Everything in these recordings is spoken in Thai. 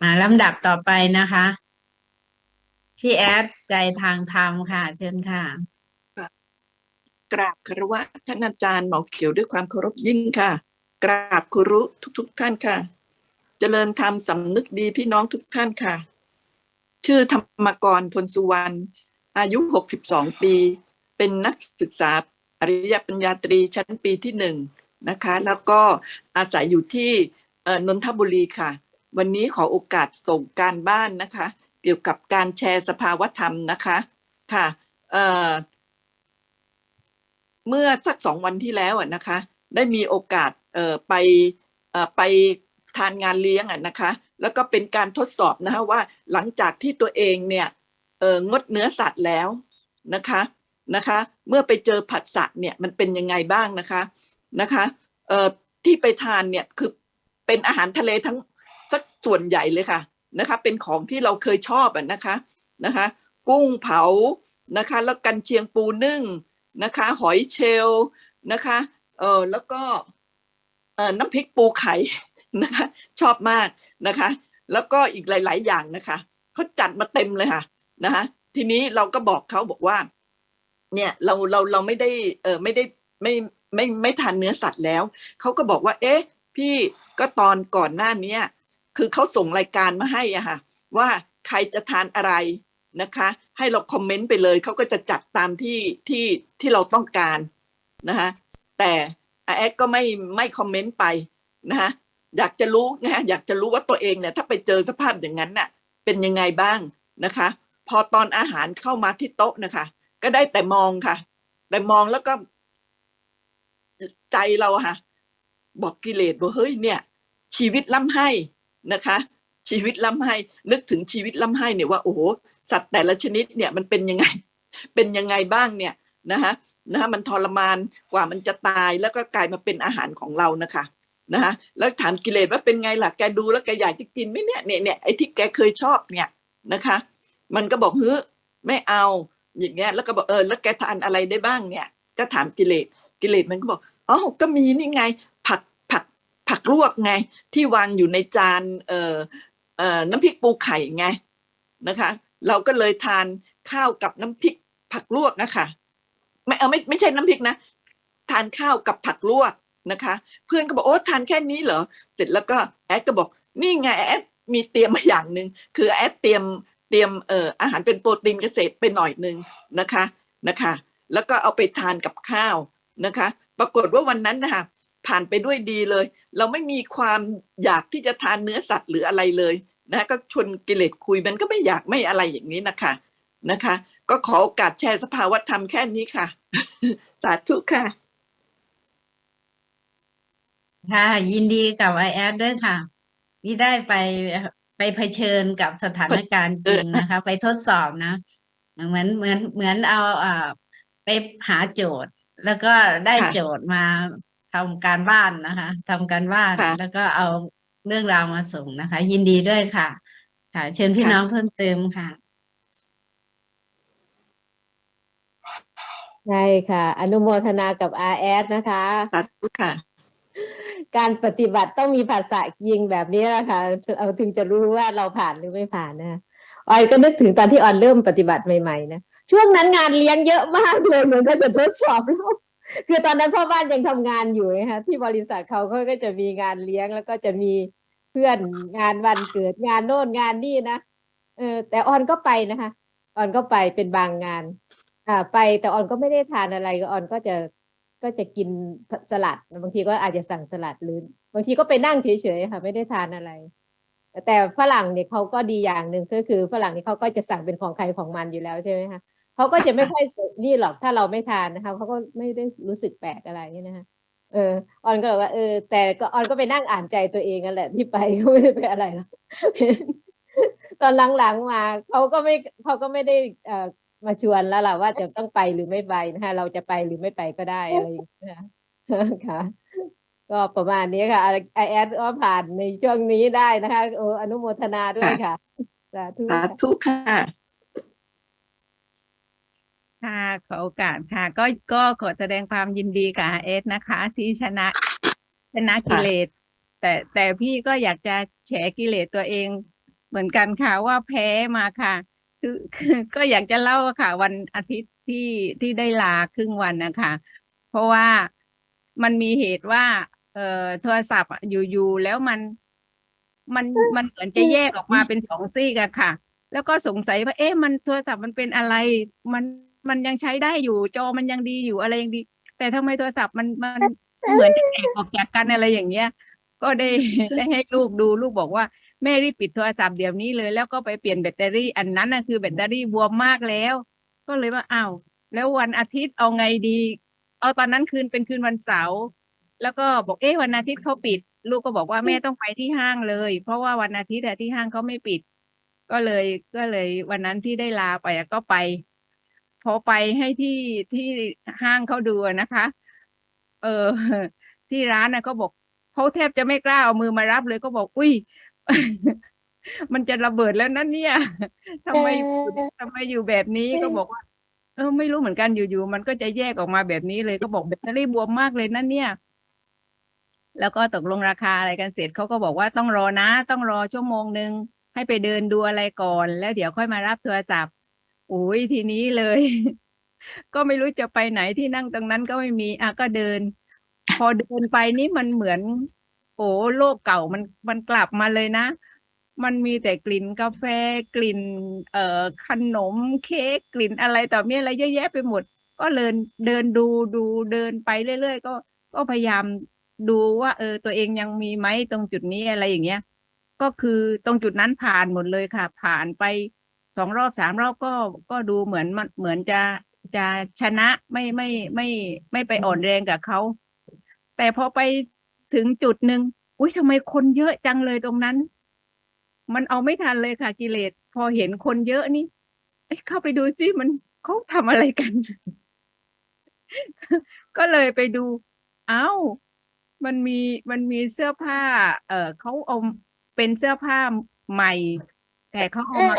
มาลำดับต่อไปนะคะที่แอดใจทางธรรมค่ะ เชิญค่ะ กราบคารวะท่านอาจารย์หมอเขียวด้วยความเคารพยิ่งค่ะ กราบครุทุกๆทท่านค่ะ เจริญธรรมสำนึกดีพี่น้องทุกท่านค่ะ ชื่อธรรมกรพลสุวรรณอายุ 62 ปี เป็นนักศึกษาอริยปัญญาตรีชั้นปีที่หนึ่งนะคะ แล้วก็อาศัยอยู่ที่นนทบุรีค่ะ วันนี้ขอโอกาสส่งการบ้านนะคะ เกี่ยวกับการแชร์สภาวธรรมนะคะค่ะเเมื่อสักสองวันที่แล้วนะคะ ได้มีโอกาสไปไปทานงานเลี้ยงอะนะคะ แล้วก็เป็นการทดสอบนะคะว่าหลังจากที่ตัวเองเนี่ยงดเนื้อสัตว์แล้วนะคะนะคะ เมื่อไปเจอผัสสะเนี่ยมันเป็นยังไงบ้างนะคะนะคะที่ไปทานเนี่ยคือเป็นอาหารทะเลทั้ง สักส่วนใหญ่เลยค่ะนะคะ เป็นของที่เราเคยชอบอะนะคะนะคะ กุ้งเผานะคะ แล้วกันเชียงปูนึ่งนะคะ หอยเชลนะคะเออแล้วก็เออน้ำพริกปูไข่นะคะ ชอบมากนะคะ แล้วก็อีกหลาย ๆ อย่างนะคะเขาจัดมาเต็มเลยค่ะนะคะทีนี้เราก็บอกเขาบอกว่า เนี่ยเราเราเราไม่ได้เออไม่ได้ไม่ไม่ไม่ทานเนื้อสัตว์แล้ว เขาก็บอกว่า เอ๊ะ พี่ก็ตอนก่อนหน้าเนี้ย คือเขาส่งรายการมาให้อะค่ะว่าใครจะทานอะไรนะคะ ให้เราคอมเมนต์ไปเลยเขาก็จะจัดตามที่ที่ที่เราต้องการนะคะแต่อาแอดก็ไม่ไม่คอมเมนต์ไปนะคะอยากจะรู้นะอยากจะรู้ว่าตัวเองเนี่ยถ้าไปเจอสภาพอย่างนั้นน่ะเป็นยังไงบ้างนะคะ พอตอนอาหารเข้ามาที่โต๊ะนะคะ ก็ได้แต่มองค่ะ แต่มองแล้วก็ ใจเราอะค่ะ บอกกิเลสว่าเฮ้ยเนี่ย ชีวิตล่ำให้ นะคะ ชีวิตล่ำให้นึกถึงชีวิตล่ำให้เนี่ยว่าโอ้โหสัตว์แต่ละชนิดเนี่ยมันเป็นยังไงเป็นยังไงบ้างเนี่ยนะคะนะคะมันทรมานกว่ามันจะตายแล้วก็กลายมาเป็นอาหารของเรานะคะนะคะแล้วถามกิเลสว่าเป็นไงล่ะแกดูแล้วแกอยากจะกินไหมเนี่ยเนี่ยเนี่ยไอ้ที่แกเคยชอบเนี่ยนะคะ มันก็บอกเฮ้ยไม่เอาอย่างเงี้ยแล้วก็บอกเออแล้วแกทานอะไรได้บ้างเนี่ย ก็ถามกิเลสกิเลสมันก็บอกอ๋อก็มีนี่ไง ผักลวกไง ที่วางอยู่ในจานเอ่อเอ่อน้ำพริกปูไข่ไงนะคะ เราก็เลยทานข้าวกับน้ำพริกผักลวกนะคะไม่เอาไม่ไม่ใช่น้ำพริกนะ ทานข้าวกับผักลวกนะคะ เพื่อนก็บอกโอ้ทานแค่นี้เหรอเสร็จแล้วก็แอดก็บอกนี่ไงแอดมีเตรียมมาอย่างหนึ่งคือแอดเตรียมเตรียมเอ่ออาหารเป็นโปรตีนเกษตรไปหน่อยหนึ่งนะคะนะคะ แล้วก็เอาไปทานกับข้าวนะคะ ปรากฏว่าวันนั้นนะคะ ผ่านไปด้วยดีเลย เราไม่มีความอยากที่จะทานเนื้อสัตว์หรืออะไรเลยนะก็ชวนกิเลสคุยมันก็ไม่อยากไม่อะไรอย่างนี้นะคะนะคะ ก็ขอโอกาสแชร์สภาวธรรมแค่นี้ค่ะ สาธุค่ะ ค่ะ ยินดีกับไอแอดด้วยค่ะที่ได้ไปไปเผชิญกับสถานการณ์จริงนะคะ ไปทดสอบนะ เหมือนเหมือนเหมือนเอาอ่าไปหาโจทย์ แล้วก็ได้ค่ะโจทย์มา ทำการบ้านนะคะทำการบ้านค่ะ แล้วก็เอาเรื่องราวมาส่งนะคะ ยินดีด้วยค่ะ ค่ะ เชิญพี่ค่ะ น้องเพิ่มเติมค่ะ ใช่ค่ะ อนุโมทนากับ RS นะคะ สาธุค่ะ การปฏิบัติต้องมีภาษายิงแบบนี้แหละค่ะเราถึงจะรู้ว่าเราผ่านหรือไม่ผ่านนะออยก็นึกถึงตอนที่ออนเริ่มปฏิบัติใหม่ๆนะช่วงนั้นงานเลี้ยงเยอะมากเลยเหมือนก็จะทดสอบเรา คือตอนนั้นพ่อบ้านยังทำงานอยู่นะคะที่บริษัทเขาเขาก็จะมีงานเลี้ยงแล้วก็จะมีเพื่อนงานวันเกิดงานโน่นงานนี่นะเออแต่ออนก็ไปนะคะออนก็ไปเป็นบางงาน อ่า ไปแต่ออนก็ไม่ได้ทานอะไรออนก็จะก็จะกินสลัดบางทีก็อาจจะสั่งสลัดหรือบางทีก็ไปนั่งเฉยๆค่ะไม่ได้ทานอะไร แต่แต่ฝรั่งเนี่ยเขาก็ดีอย่างหนึ่งก็คือฝรั่งนี่เขาก็จะสั่งเป็นของใครของมันอยู่แล้วใช่ไหมคะ เขาก็จะไม่ค่อยนี่หรอกถ้าเราไม่ทานนะคะเขาก็ไม่ได้รู้สึกแปลกอะไรนี่นะคะเออออนก็บอกว่าเออ แต่ก็ออนก็ไปนั่งอ่านใจตัวเองนั่นแหละที่ไปก็ไม่ได้ไปอะไรหรอกตอนหลังๆมาเขาก็ไม่เขาก็ไม่ได้เอ่อมาชวนแล้วล่ะว่าจะต้องไปหรือไม่ไปนะคะเราจะไปหรือไม่ไปก็ได้อะไรอย่างเงี้ยนะคะค่ะ ก็ประมาณนี้ค่ะไอแอดก็ผ่านในช่วงนี้ได้นะคะโออนุโมทนาด้วยค่ะสาธุสาค่ะ ค่ะขอโอกาสค่ะ ก็ก็ขอแสดงความยินดีกับเอสนะคะ ที่ชนะชนะกิเลส แต่แต่พี่ก็อยากจะแฉกิเลสตัวเอง เหมือนกันค่ะว่าแพ้มาค่ะ คือก็อยากจะเล่าค่ะ วันอาทิตย์ที่ที่ได้ลาครึ่งวันนะคะ เพราะว่ามันมีเหตุว่า เอ่อโทรศัพท์อะอยู่ๆแล้วมันมันมันเหมือนจะแยกออกมาเป็นสองซี่กอะค่ะ แล้วก็สงสัยว่า เอ๊ะมันโทรศัพท์มันเป็นอะไรมัน มันยังใช้ได้อยู่จอมันยังดีอยู่อะไรยังดี แต่ทำไมโทรศัพท์มันมันเหมือนจะแตกออกจากกันอะไรอย่างเงี้ย ก็ได้ได้ให้ลูกดูลูกบอกว่าแม่รีบปิดโทรศัพท์เดี๋ยวนี้เลยแล้วก็ไปเปลี่ยนแบตเตอรี่อันนั้นน่ะคือแบตเตอรี่บวมมากแล้ว ก็เลยว่าอ้าวแล้ววันอาทิตย์เอาไงดี เอาตอนนั้นคืนเป็นคืนวันเสาร์แล้วก็บอกเอ๊ะวันอาทิตย์เขาปิด ลูกก็บอกว่าแม่ต้องไปที่ห้างเลย เพราะว่าวันอาทิตย์อะที่ห้างเขาไม่ปิด ก็เลยก็เลยวันนั้นที่ได้ลาไปอะก็ไป พอไปให้ที่ที่ห้างเขาดูอะนะคะ เออที่ร้านนะก็บอกเขาแทบจะไม่กล้าเอามือมารับเลยก็บอก อุ้ยมันจะระเบิดแล้วนั่นเนี่ยทำไมอยู่ทำไมอยู่แบบนี้ก็บอกว่า เออ ไม่รู้เหมือนกันอยู่ๆมันก็จะแยกออกมาแบบนี้เลยก็บอกแบตเตอรี่บวมมากเลยนั่นเนี่ย แล้วก็ตกลงราคาอะไรกันเสร็จเขาก็บอกว่าต้องรอนะ ต้องรอชั่วโมงหนึ่งให้ไปเดินดูอะไรก่อน แล้วเดี๋ยวค่อยมารับโทรศัพท์ โอ้ยทีนี้เลย ก็ไม่รู้จะไปไหนที่นั่งตรงนั้นก็ไม่มีอะก็เดิน พอเดินไปนี่มันเหมือน โอ้โลกเก่ามันมันกลับมาเลยนะ มันมีแต่กลิ่นกาแฟกลิ่น เอ่อขนมเค้กกลิ่นอะไรต่อมีอะไรเยอะแยะไปหมด ก็เดินเดินดูดูเดินไปเรื่อยๆก็ ก็พยายามดูว่า เออ ตัวเองยังมีไหมตรงจุดนี้อะไรอย่างเงี้ยก็คือตรงจุดนั้นผ่านหมดเลยค่ะ ผ่านไป สองรอบสามรอบก็ก็ดูเหมือนมันเหมือนจะจะชนะไม่ไม่ไม่ไม่ไปอ่อนแรงกับเขา แต่พอไปถึงจุดหนึ่งอุ้ยทำไมคนเยอะจังเลยตรงนั้น มันเอาไม่ทันเลยค่ะกิเลสพอเห็นคนเยอะนี่เเข้าไปดูซิมันเขาทำอะไรกัน ก็เลยไปดู เอ้า มันมีมันมีเสื้อผ้า เออเขาเอาเป็นเสื้อผ้าใหม่ แต่เขาเอามา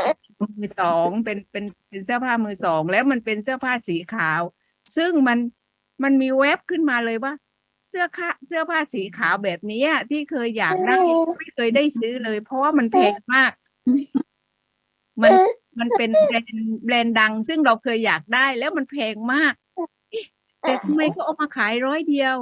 มือสองเป็นเป็นเป็นเสื้อผ้ามือสอง แล้วมันเป็นเสื้อผ้าสีขาว ซึ่งมันมันมีเว็บขึ้นมาเลยว่า เสื้อผ้าเสื้อผ้าสีขาวแบบนี้อะที่เคยอยากได้ไม่เคยได้ซื้อเลย เพราะว่ามันแพงมาก มันมันเป็นแบรนด์แบรนด์ดัง ซึ่งเราเคยอยากได้แล้วมันแพงมากเอ๊ะแต่ทำไมเขาเอามาขายร้อยเดียว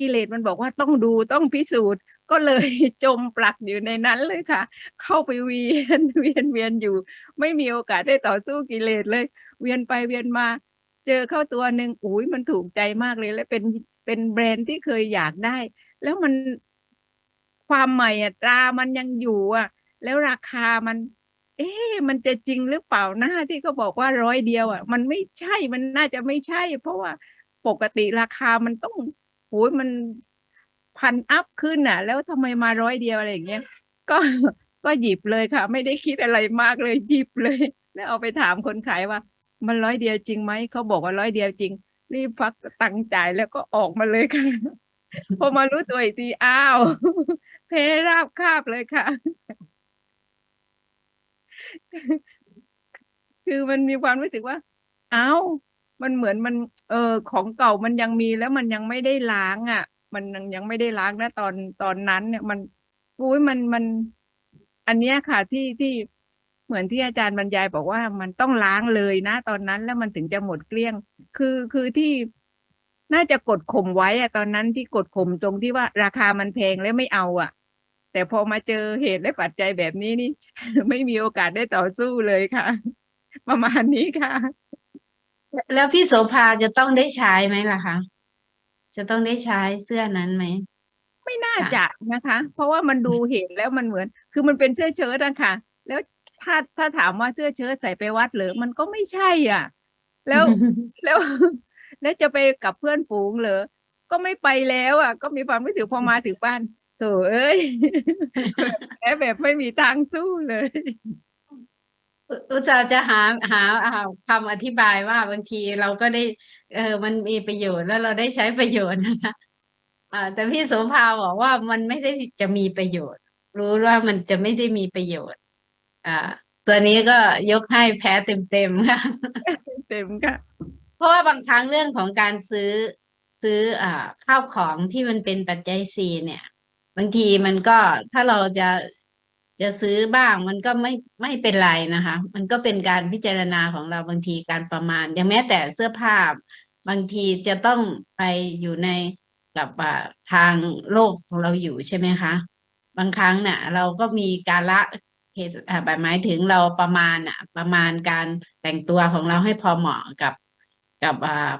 กิเลสมันบอกว่าต้องดูต้องพิสูจน์ ก็เลยจมปลักอยู่ในนั้นเลยค่ะ เข้าไปเวียนเวียนเวียนอยู่ ไม่มีโอกาสได้ต่อสู้กิเลสเลย เวียนไปเวียนมา เจอเข้าตัวหนึ่งอุ้ยมันถูกใจมากเลยและเป็นเป็นแบรนด์ที่เคยอยากได้ แล้วมันความใหม่อะตรามันยังอยู่อะ แล้วราคามัน เอ๊ะมันจะจริงหรือเปล่านะที่เขาบอกว่าร้อยเดียวอะ มันไม่ใช่มันน่าจะไม่ใช่ เพราะว่าปกติราคามันต้องโอ้ยมัน พันอัพขึ้นอะ แล้วทำไมมาร้อยเดียวอะไรอย่างเงี้ยก็ก็หยิบเลยค่ะ ไม่ได้คิดอะไรมากเลยหยิบเลย แล้วเอาไปถามคนขายว่า มันร้อยเดียวจริงไหมเขาบอกว่าร้อยเดียวจริง รีบพักตังจ่ายแล้วก็ออกมาเลยค่ะพอมารู้ตัวอีกทีอ้าวเพราบคาบเลยค่ะ คือมันมีความรู้สึกว่า เอ้ามันเหมือนมัน เออ ของเก่ามันยังมีแล้วมันยังไม่ได้ล้างอะ มันยังไม่ได้ล้างนะตอนตอนนั้น เนี่ยมันอุ้ยมันมัน อันเนี้ยค่ะที่ที่เหมือนที่อาจารย์บรรยายบอกว่ามันต้องล้างเลยนะ ตอนนั้นแล้วมันถึงจะหมดเกลี้ยง คือคือที่น่าจะกดข่มไว้อะตอนนั้นที่กดข่มตรงที่ว่าราคามันแพงแล้วไม่เอาอะแต่พอมาเจอเหตุและปัจจัยแบบนี้นี่ ไม่มีโอกาสได้ต่อสู้เลยค่ะ ประมาณนี้ค่ะ แล้วพี่โสภาจะต้องได้ใช้ไหมล่ะคะ จะต้องได้ใช้เสื้อนั้นไหม ไม่น่าค่ะ จะนะคะ เพราะว่ามันดูเห็นแล้วมันเหมือน คือมันเป็นเสื้อเชิ้ตอะค่ะ แล้วถ้า ถ้าถามว่า เสื้อเชิ้ตใส่ไปวัดเหรือมันก็ไม่ใช่อะแล้ว แล้ว แล้วจะไปกับเพื่อนฝูงเหรอ ก็ไม่ไปแล้วอะก็มีความรู้สึกพอมาถึงบ้าน โถเอ้ยแพ้แบบไม่มีทางสู้เลย อุ อุตส่าห์จะหา หาหาคำอธิบายว่า บางทีเราก็ได้ เออมันมีประโยชน์แล้วเราได้ใช้ประโยชน์นะคะอ่าแต่พี่โสภาบอกว่ามันไม่ได้จะมีประโยชน์ รู้ว่ามันจะไม่ได้มีประโยชน์ อ่า ตัวนี้ก็ยกให้แพ้เต็มๆค่ะเต็มค่ะเพราะว่าบางครั้งเรื่องของการซื้อซื้ออ่าข้าวของที่มันเป็นปัจจัยสี่เนี่ย บางทีมันก็ถ้าเราจะจะซื้อบ้างมันก็ไม่ไม่เป็นไรนะคะ มันก็เป็นการพิจารณาของเราบางทีการประมาณอย่างแม้แต่เสื้อผ้า บางทีจะต้องไปอยู่ในกับอ่าทางโลกของเราอยู่ใช่ไหมคะ บางครั้งเนี่ยเราก็มีการละเหตุแบบหมายถึงเราประมาณอะประมาณการแต่งตัวของเราให้พอเหมาะกับกับอ่า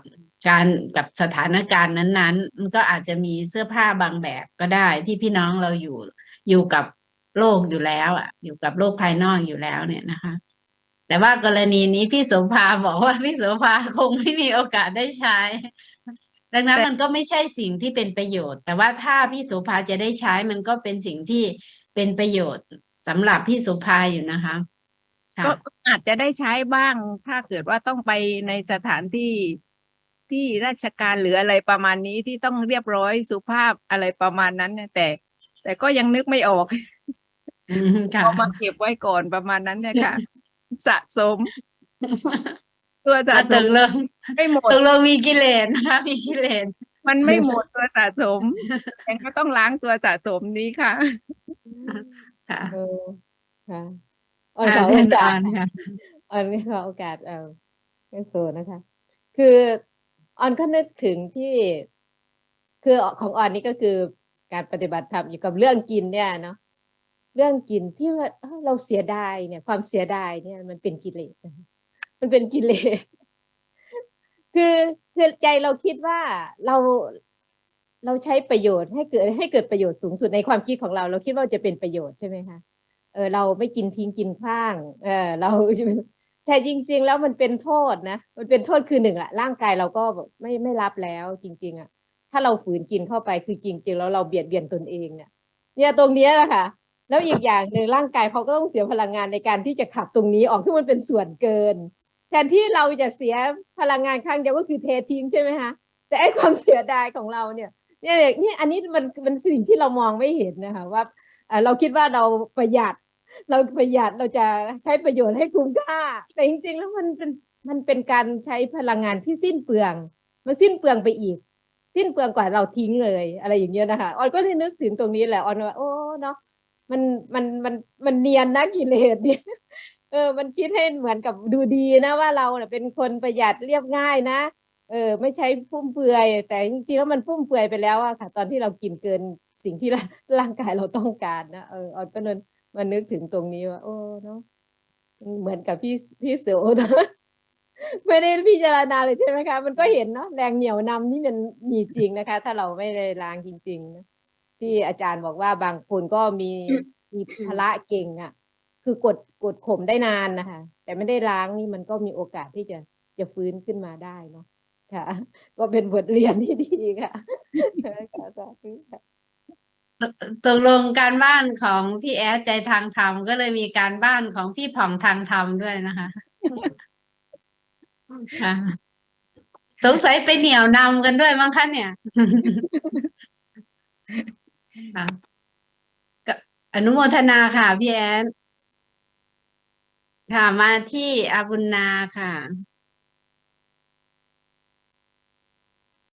การกับสถานการณ์นั้นๆ มันก็อาจจะมีเสื้อผ้าบางแบบก็ได้ที่พี่น้องเราอยู่อยู่กับโลกอยู่แล้วอะ อยู่กับโลกภายนอกอยู่แล้วเนี่ยนะคะ แต่ว่ากรณีนี้พี่โสภาบอกว่าพี่โสภาคงไม่มีโอกาสได้ใช้ ดังนั้นมันก็ไม่ใช่สิ่งที่เป็นประโยชน์ แต่ว่าถ้าพี่โสภาจะได้ใช้มันก็เป็นสิ่งที่เป็นประโยชน์สำหรับพี่โสภาอยู่นะคะค่ะก็อาจจะได้ใช้บ้าง ถ้าเกิดว่าต้องไปในสถานที่ที่ราชการหรืออะไรประมาณนี้ที่ต้องเรียบร้อยสุภาพอะไรประมาณนั้นเนี่ยแต่ แต่ก็ยังนึกไม่ออกอืมค่ะเอามาเก็บไว้ก่อนประมาณนั้นเนี่ยค่ะ สะสมตัวสะอะสตมกลงไม่หมดตกลงมีกิเลสนะคะมีกิเลสมันไม่หมดตัวสะสมยังก็ต้องล้างตัวสะสมนี้ค่ะค่ะ เออค่ะออนขค่ะอเชิโอญกาอสอนค่ะออนขอโอกาสเออแม่โซนะคะ คือออนก็นึกถึงที่ คือของออนนี่ก็คือการปฏิบัติธรรมอยู่กับเรื่องกินเนี่ยเนาะ เรื่องกินที่ว่าเราเสียดายเนี่ย ความเสียดายเนี่ย มันเป็นกิเลสมันเป็นกิเลสคือคือใจเราคิดว่าเราเราใช้ประโยชน์ให้เกิดให้เกิดประโยชน์สูงสุดในความคิดของเรา เราคิดว่าจะเป็นประโยชน์ใช่ไหมคะเออเราไม่กินทิ้งกินขว้าง เออเราแต่จริง ๆ แล้วมันเป็นโทษนะมันเป็นโทษคือหนึ่งละร่างกายเราก็แบบไม่ไม่รับแล้วจริง ๆอะถ้าเราฝืนกินเข้าไปคือจริงๆแล้วเราเบียดเบียนตนเองเนี่ยเนี่ยตรงเนี้ยแหละค่ะ แล้วอีกอย่างหนึ่งร่างกายเขาก็ต้องเสียพลังงานในการที่จะขับตรงนี้ออกที่มันเป็นส่วนเกิน แทนที่เราจะเสียพลังงานครั้งเดียวก็คือเททิ้งใช่ไหมคะแต่ไอ้ความเสียดายของเราเนี่ยเนี่ยนี่อันนี้มันมันสิ่งที่เรามองไม่เห็นนะคะว่าเราคิดว่าเราประหยัด เราประหยัดเราจะใช้ประโยชน์ให้คุ้มค่า แต่จริง ๆ แล้วมันเป็นมันเป็นการใช้พลังงานที่สิ้นเปลืองมันสิ้นเปลืองไปอีก สิ้นเปลืองกว่าเราทิ้งเลย อะไรอย่างเงี้ยนะคะออนก็ได้นึกถึงตรงนี้แหละออนว่าโอ้เนาะ มันมันมันมันเนียนนะกิเลสเนี่ยเออ มันคิดให้เหมือนกับดูดีนะว่าเราเนี่ยเป็นคนประหยัดเรียบง่ายนะเออ ไม่ใช้ฟุ่มเฟือย แต่จริงๆแล้วมันฟุ่มเฟือยไปแล้วอะค่ะ ตอนที่เรากินเกินสิ่งที่ร่างกายเราต้องการนะเออออนก็เลยมานึกถึงตรงนี้ว่า โอ้เนาะเหมือนกับพี่พี่เสือโอนะไม่ได้พิจารณาเลยใช่ไหมคะ มันก็เห็นเนาะแรงเหนี่ยวนำนี่มันมีจริงนะคะ ถ้าเราไม่ได้ล้างจริงๆนะ ที่อาจารย์บอกว่าบางคนก็มีมีพละเก่งอะ คือกดกดข่มได้นานนะคะแต่ไม่ได้ล้างนี่มันก็มีโอกาสที่จะจะฟื้นขึ้นมาได้เนาะค่ะ ก็เป็นบทเรียนที่ดีค่ะค่ะสาธุค่ะตกลงการบ้านของพี่แอดใจทางธรรมก็เลยมีการบ้านของพี่ผ่องทางธรรมด้วยนะคะค่ะสงสัยไปเหนี่ยวนำกันด้วยมั้งคะเนี่ย ค่ะอนุโมทนาค่ะพี่แอน ค่ะมาที่อาบุญนาค่ะ